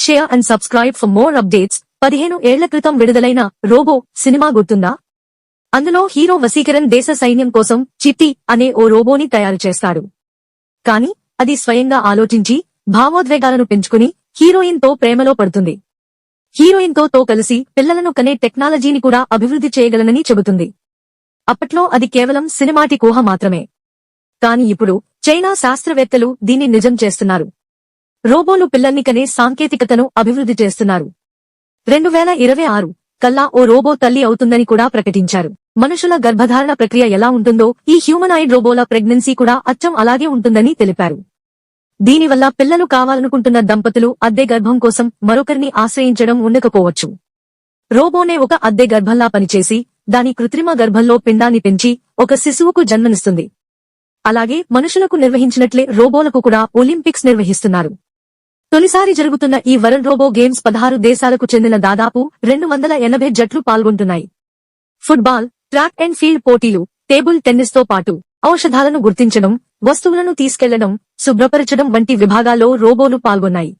Please share and subscribe for more updates పదిహేను ఏళ్ళ క్రితం విడుదలైన రోబో సినిమా గుర్తుందా? అందులో హీరో వసీకరణ్ దేశ సైన్యం కోసం చిట్టి అనే ఓ రోబోని తయారు చేస్తాడు. కాని అది స్వయంగా ఆలోచించి భావోద్వేగాలను పెంచుకుని హీరోయిన్తో ప్రేమలో పడుతుంది. హీరోయిన్తో తో కలిసి పిల్లలను కనే టెక్నాలజీని కూడా అభివృద్ధి చేయగలనని చెబుతుంది. అప్పట్లో అది కేవలం సినిమాటి ఊహ మాత్రమే. కాని ఇప్పుడు చైనా శాస్త్రవేత్తలు దీన్ని నిజం చేస్తున్నారు. రోబోలు పిల్లల్ని కనే సాంకేతికతను అభివృద్ధి చేస్తున్నారు. రెండు వేల ఇరవై ఆరు కల్లా ఓ రోబో తల్లి అవుతుందని కూడా ప్రకటించారు. మనుషుల గర్భధారణ ప్రక్రియ ఎలా ఉంటుందో ఈ హ్యూమనాయిడ్ రోబోల ప్రెగ్నెన్సీ కూడా అచ్చం అలాగే ఉంటుందని తెలిపారు. దీనివల్ల పిల్లలు కావాలనుకుంటున్న దంపతులు అద్దె గర్భం కోసం మరొకరిని ఆశ్రయించడం ఉండకపోవచ్చు. రోబోనే ఒక అద్దె గర్భంలా పనిచేసి దాని కృత్రిమ గర్భంలో పిండాన్ని పెంచి ఒక శిశువుకు జన్మనిస్తుంది. అలాగే మనుషులకు నిర్వహించినట్లే రోబోలకు కూడా ఒలింపిక్స్ నిర్వహిస్తున్నారు. తొలిసారి జరుగుతున్న ఈ వరల్డ్ రోబో గేమ్స్ పదహారు దేశాలకు చెందిన దాదాపు రెండు వందల ఎనభై జట్లు పాల్గొంటున్నాయి. ఫుట్బాల్ ట్రాక్ అండ్ ఫీల్డ్ పోటీలు టేబుల్ టెన్నిస్తో పాటు ఔషధాలను గుర్తించడం వస్తువులను తీసుకెళ్ళడం శుభ్రపరచడం వంటి విభాగాల్లో రోబోలు పాల్గొన్నాయి.